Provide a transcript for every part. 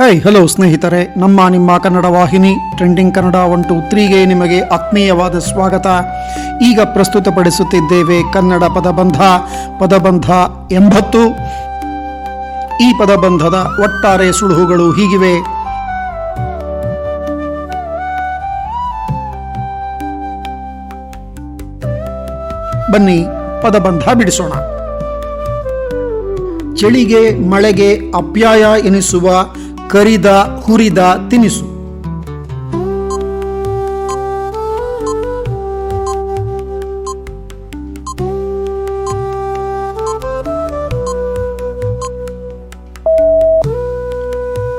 Hi hello ಸ್ನೇಹಿತರೆ, ನಮ್ಮ ನಿಮ್ಮ ಕನ್ನಡ ವಾಹಿನಿ, ಟ್ರೆಂಡಿಂಗ್ ಕನ್ನಡ ಒನ್ ಟು ತ್ರೀಗೆ ನಿಮಗೆ ಆತ್ಮೀಯವಾದ ಸ್ವಾಗತ. ಈಗ ಪ್ರಸ್ತುತಪಡಿಸುತ್ತಿದ್ದೇವೆ ಕನ್ನಡ ಪದಬಂಧ ಪದಬಂಧ ಎಂಬತ್ತು. ಈ ಪದಬಂಧದ ಒಟ್ಟಾರೆ ಸುಳುಹುಗಳು ಹೀಗಿವೆ. ಬನ್ನಿ, ಪದಬಂಧ ಬಿಡಿಸೋಣ. ಚಳಿಗೆ, ಮಳೆಗೆ ಅಪ್ಯಾಯ ಎನಿಸುವ ಕರಿದ ಹುರಿದ ತಿನಿಸು.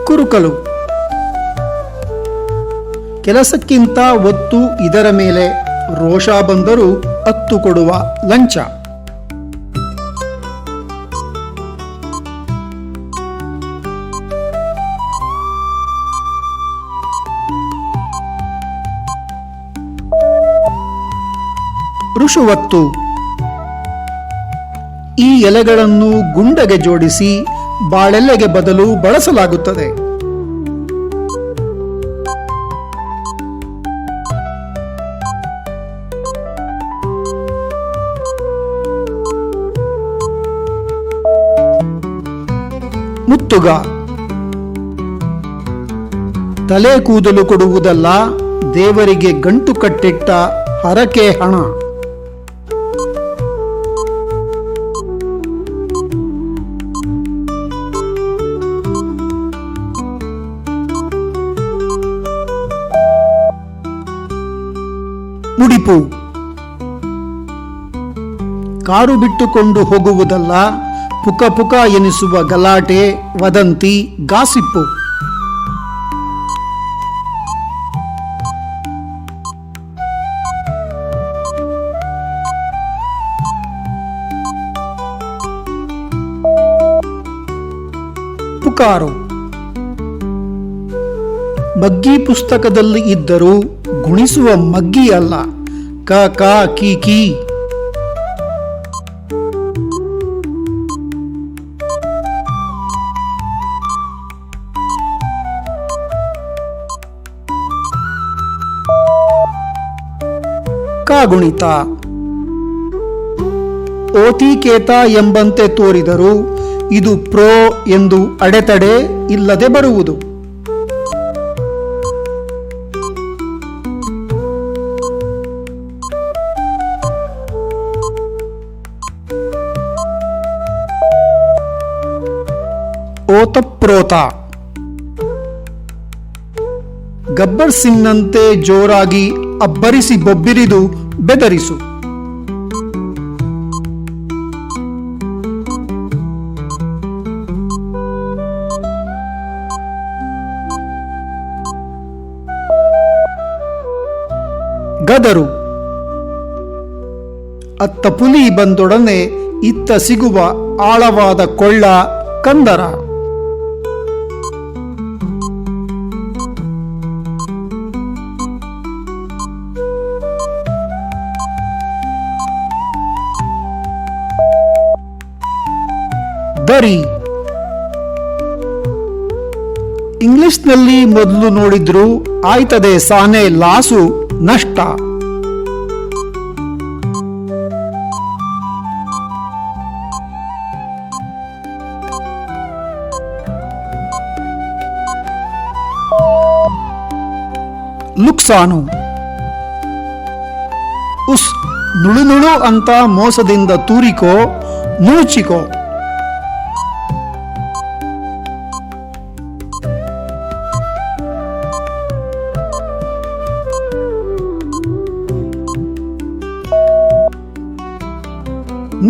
ಕುರುಕಲು. ಕೆಲಸಕ್ಕಿಂತ ಒತ್ತು ಇದರ ಮೇಲೆ ರೋಷ ಬಂದರೂ ಅತ್ತು ಕೊಡುವ ಲಂಚ. ಋಷುವತ್ತು ಈ ಎಲೆಗಳನ್ನು ಗುಂಡಗೆ ಜೋಡಿಸಿ ಬಾಳೆಲೆಗೆ ಬದಲು ಬಳಸಲಾಗುತ್ತದೆ. ಮುತ್ತುಗ. ತಲೆ ಕೂದಲು ಕೊಡುವುದಲ್ಲ ದೇವರಿಗೆ ಗಂಟು ಕಟ್ಟಿಟ್ಟ ಹರಕೆ ಹಣ. ಮುಡಿಪು ಕಾರು ಬಿಟ್ಟುಕೊಂಡು ಹೋಗುವುದಲ್ಲ ಪುಕ ಪುಕ ಎನಿಸುವ ಗಲಾಟೆ ವದಂತಿ ಗಾಸಿಪ್ಪು ಪುಕಾರು. ಬಗ್ಗಿ ಪುಸ್ತಕದಲ್ಲಿ ಇದ್ದರೂ ಗುಣಿಸುವ ಮಗ್ಗಿ ಅಲ್ಲ. ಕ, ಕಾ, ಕಿ ಕಿ. ಕಾಗುಣಿತ. ಓತಿಕೇತ ಎಂಬಂತೆ ತೋರಿದರು ಇದು ಪ್ರೋ ಎಂದು ಅಡೆತಡೆ ಇಲ್ಲದೆ ಬರುವುದು. ಓತಪ್ರೋತ. ಗಬ್ಬರ್ ಸಿಂಗ್ನಂತೆ ಜೋರಾಗಿ ಅಬ್ಬರಿಸಿ ಬೊಬ್ಬಿರಿದು ಬೆದರಿಸು. ಗದರು. ಅತ್ತ ಪುಲಿ ಬಂದೊಡನೆ ಇತ್ತ ಸಿಗುವ ಆಳವಾದ ಕೊಳ್ಳ ಕಂದರ. ಇಂಗ್ಲಿಷ್ನಲ್ಲಿ ಮೊದಲು ನೋಡಿದ್ರು, ಆಯ್ತದೆ ಸಾನೆ ಲಾಸು ನಷ್ಟ. ನುಕ್ಸಾನು ಉಸ್ ನುಳು ನುಳು ಅಂತ ಮೋಸದಿಂದ ತೂರಿಕೋ ನೂಚಿಕೋ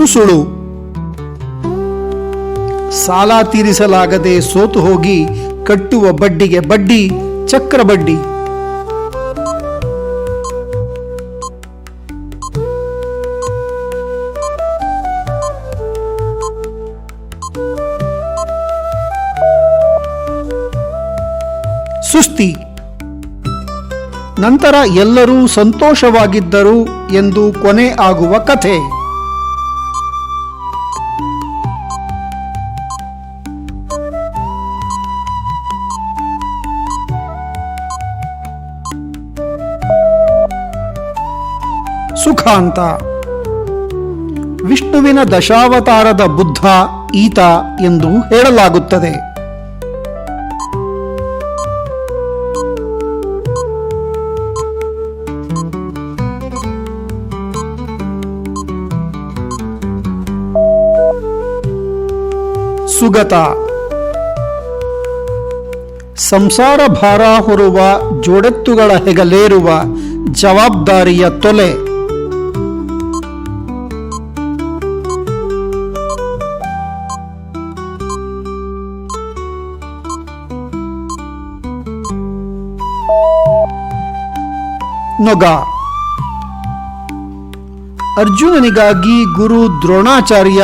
ನುಸುಳು ಸಾಲ ತೀರಿಸಲಾಗದೆ ಸೋತು ಹೋಗಿ ಕಟ್ಟುವ ಬಡ್ಡಿಗೆ ಬಡ್ಡಿ, ಚಕ್ರ ಬಡ್ಡಿ. ಸುಸ್ತಿ ನಂತರ ಎಲ್ಲರೂ ಸಂತೋಷವಾಗಿದ್ದರು ಎಂದು ಕೊನೆ ಆಗುವ ಕಥೆ. ಸುಖಾಂತ ವಿಷ್ಣುವಿನ ದಶಾವತಾರದ ಬುದ್ಧ ಈತ ಎಂದು ಹೇಳಲಾಗುತ್ತದೆ. ಸುಗತ. ಸಂಸಾರ ಭಾರ ಹೊರುವ ಜೋಡೆತ್ತುಗಳ ಹೆಗಲೇರುವ ಜವಾಬ್ದಾರಿಯ ತೊಲೆ. ನೊಗ. ಅರ್ಜುನನಿಗಾಗಿ ಗುರು ದ್ರೋಣಾಚಾರ್ಯ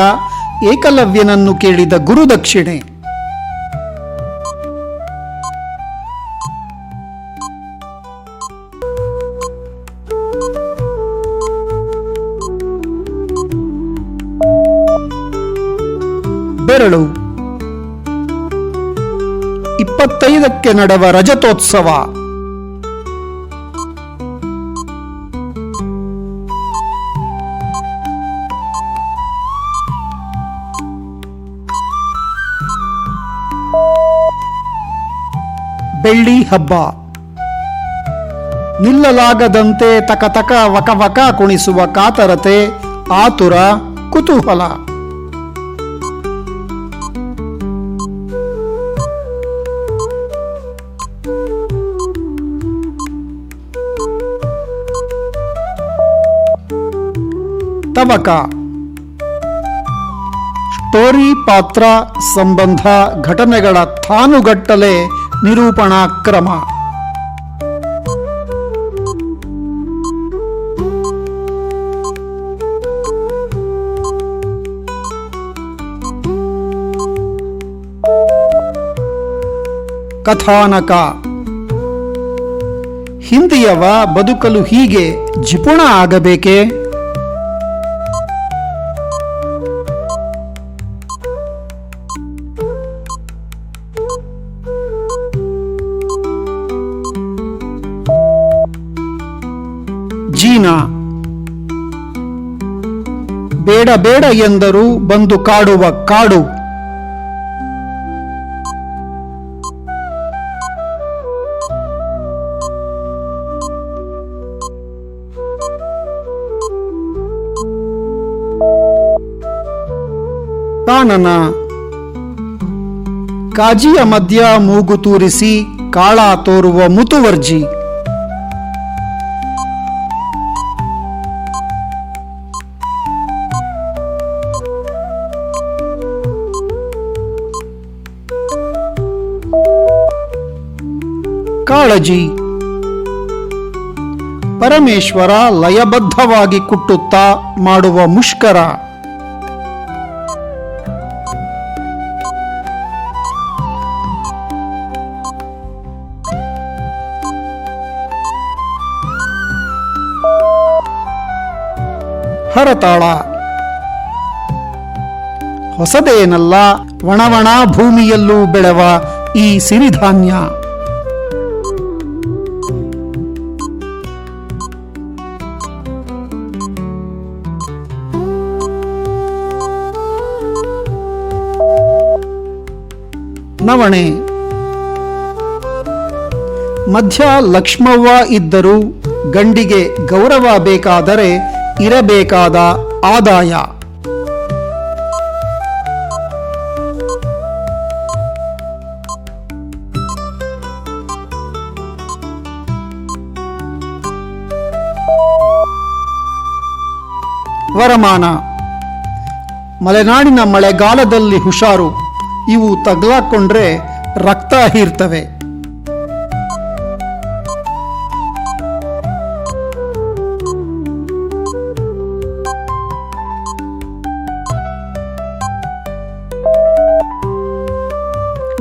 ಏಕಲವ್ಯನನ್ನು ಕೇಳಿದ ಗುರುದಕ್ಷಿಣೆ ಬೆರಳು. ಇಪ್ಪತ್ತೈದಕ್ಕೆ ನಡೆವ ರಜತೋತ್ಸವ. ಬೆಳ್ಳಿ ಹಬ್ಬ. ನಿಲ್ಲಲಾಗದಂತೆ ತಕ ತಕ ವಕ ವಕ ಕುಣಿಸುವ ಕಾತರತೆ, ಆತುರ, ಕುತೂಹಲ. ತವಕ. ಸ್ಟೋರಿ, ಪಾತ್ರ, ಸಂಬಂಧ, ಘಟನೆಗಳ ಥಾನುಗಟ್ಟಲೆ ನಿರೂಪಣಾ ಕ್ರಮ ಕಥಾನಕ. ಹಿಂದಿಯವ ಬದುಕಲು ಹೀಗೆ ಜಿಪುಣ ಆಗಬೇಕೇ? ಬೇಡ ಬೇಡ ಎಂದರು ಬಂದು ಕಾಡುವ ಕಾಡು. ತಾನನ ಕಾಜಿಯ ಮಧ್ಯ ಮೂಗು ತೂರಿಸಿ ಕಾಳ ತೋರುವ ಮುತುವರ್ಜಿ. ಕಾಳಜಿ. ಪರಮೇಶ್ವರ ಲಯಬದ್ಧವಾಗಿ ಕುಟ್ಟುತ್ತಾ ಮಾಡುವ ಮುಷ್ಕರ. ಹರತಾಳ. ಹೊಸದೇನಲ್ಲ ಒಣವಣ ಭೂಮಿಯಲ್ಲೂ ಬೆಳೆವ ಈ ಸಿರಿಧಾನ್ಯ. ನವಣೆ. ಮಧ್ಯ ಲಕ್ಷ್ಮವ್ವ ಇದ್ದರೂ ಗಂಡಿಗೆ ಗೌರವ ಬೇಕಾದರೆ ಇರಬೇಕಾದ ಆದಾಯ. ವರಮಾನ. ಮಲೆನಾಡಿನ ಮಳೆಗಾಲದಲ್ಲಿ ಹುಷಾರು. ಇವು ತಗ್ಲಾಕೊಂಡ್ರೆ ರಕ್ತ ಹೀರ್ತವೆ.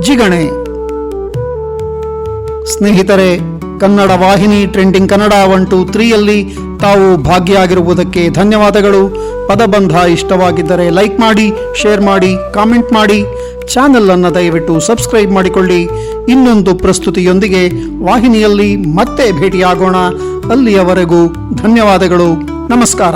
ಜಿಗಣೆ. ಸ್ನೇಹಿತರೆ, ಕನ್ನಡ ವಾಹಿನಿ ಟ್ರೆಂಡಿಂಗ್ ಕನ್ನಡ ಒನ್ ಟು ತ್ರೀಯಲ್ಲಿ ತಾವು ಭಾಗಿಯಾಗಿರುವುದಕ್ಕೆ ಧನ್ಯವಾದಗಳು. ಪದಬಂಧ ಇಷ್ಟವಾಗಿದ್ದರೆ ಲೈಕ್ ಮಾಡಿ, ಶೇರ್ ಮಾಡಿ, ಕಾಮೆಂಟ್ ಮಾಡಿ. ಚಾನೆಲ್ ಅನ್ನು ದಯವಿಟ್ಟು ಸಬ್ಸ್ಕ್ರೈಬ್ ಮಾಡಿಕೊಳ್ಳಿ. ಇನ್ನೊಂದು ಪ್ರಸ್ತುತಿಯೊಂದಿಗೆ ವಾಹಿನಿಯಲ್ಲಿ ಮತ್ತೆ ಭೇಟಿಯಾಗೋಣ. ಅಲ್ಲಿಯವರೆಗೂ ಧನ್ಯವಾದಗಳು. ನಮಸ್ಕಾರ.